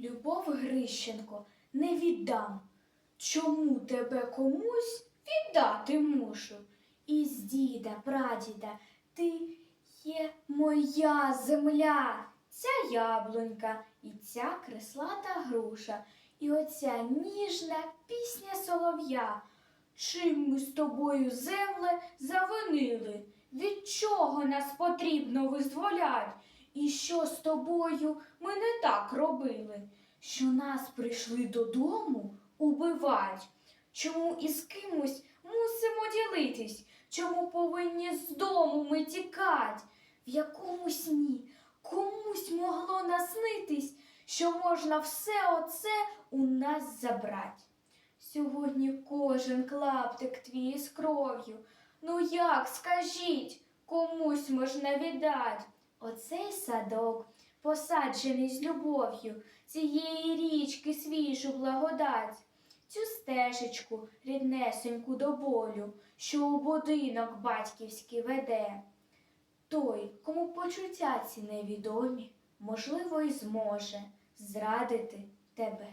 Любов Грищенко, не віддам. Чому тебе комусь віддати мушу? Із діда, прадіда, ти є моя земля, ця яблунька і ця креслата груша, і оця ніжна пісня солов'я. Чим ми з тобою, земле, завинили? Від чого нас потрібно визволять? І що з тобою ми не так робили? Що нас прийшли додому убивать? Чому із кимось мусимо ділитись? Чому повинні з дому ми тікать? В якому сні комусь могло наснитись, що можна все оце у нас забрать? Сьогодні кожен клаптик твій з кров'ю. Ну як, скажіть, комусь можна віддать? Оцей садок, посаджений з любов'ю, цієї річки свіжу благодать, цю стежечку ріднесеньку до болю, що у будинок батьківський веде. Той, кому почуття ці невідомі, можливо, й зможе зрадити тебе.